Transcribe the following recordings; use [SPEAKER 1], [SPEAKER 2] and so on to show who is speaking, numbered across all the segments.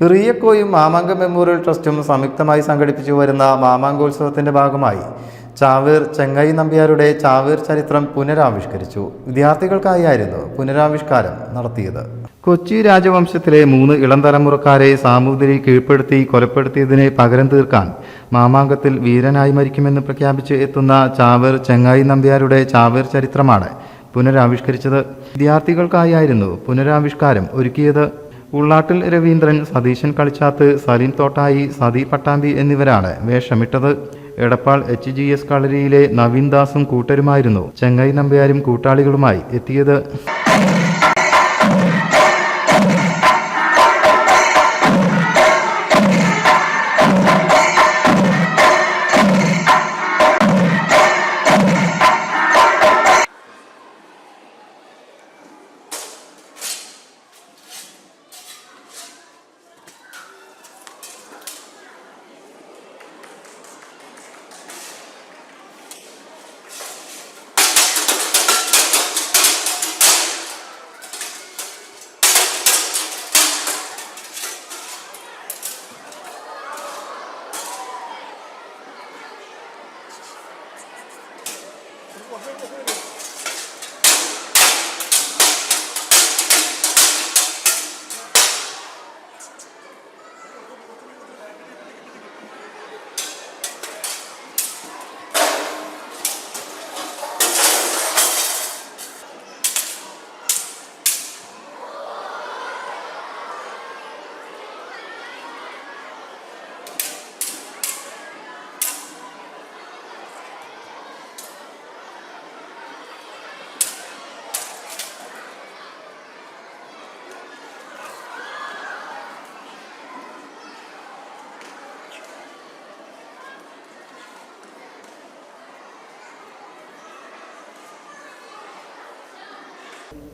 [SPEAKER 1] റിയക്കോയും മാമാങ്ക memorial ട്രസ്റ്റും സംയുക്തമായി സംഘടിപ്പിച്ചു വരുന്ന മാമാങ്കോത്സവത്തിന്റെ ഭാഗമായി ചാവേർ ചെങ്ങൈ നമ്പ്യാരുടെ ചാവേർ ചരിത്രം പുനരാവിഷ്കരിച്ചു. വിദ്യാർത്ഥികൾക്കായിരുന്നു പുനരാവിഷ്കാരം നടത്തിയത്. കൊച്ചി രാജവംശത്തിലെ മൂന്ന് ഇളം തലമുറക്കാരെ സാമൂതിരി കീഴ്പ്പെടുത്തി കൊലപ്പെടുത്തിയതിനെ പകരം തീർക്കാൻ മാമാങ്കത്തിൽ വീരനായി മരിക്കുമെന്ന് പ്രഖ്യാപിച്ച് എത്തുന്ന ചാവേർ ചെങ്ങായി നമ്പ്യാരുടെ ചാവേർ ചരിത്രമാണ് പുനരാവിഷ്കരിച്ചത്. വിദ്യാർത്ഥികൾക്കായിരുന്നു പുനരാവിഷ്കാരം ഒരുക്കിയത്. ഉള്ളാട്ടിൽ രവീന്ദ്രൻ സതീശൻ കളിച്ചാത്ത് സലീം തോട്ടായി സതി പട്ടാമ്പി എന്നിവരാണ് വേഷമിട്ടത്. എടപ്പാൾ എച്ച് ജി എസ് കളരിയിലെ നവീൻദാസും കൂട്ടരുമായിരുന്നു. ചെങ്ങൈ നമ്പ്യാരും കൂട്ടാളികളുമായി എത്തിയത്. Bak, bak, bak, bak.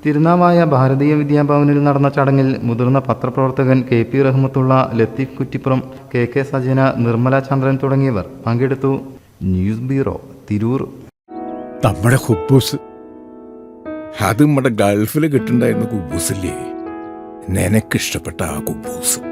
[SPEAKER 1] Thirunavaya ഭാരതീയ വിദ്യാഭവനിൽ നടന്ന ചടങ്ങിൽ മുതിർന്ന പത്രപ്രവർത്തകൻ K P Rahmathulla Latheef Kuttippuram K K Sajana Nirmala Chandran തുടങ്ങിയവർ പങ്കെടുത്തു. News bureau Tirur.
[SPEAKER 2] നമ്മുടെ ഹുബൂസ്. അത് നമ്മുടെ ഗൾഫിൽ കിട്ടുണ്ടായിരുന്ന കുബൂസില്ലേ? നിനക്കിഷ്ടപ്പെട്ട ആ കുബൂസ്.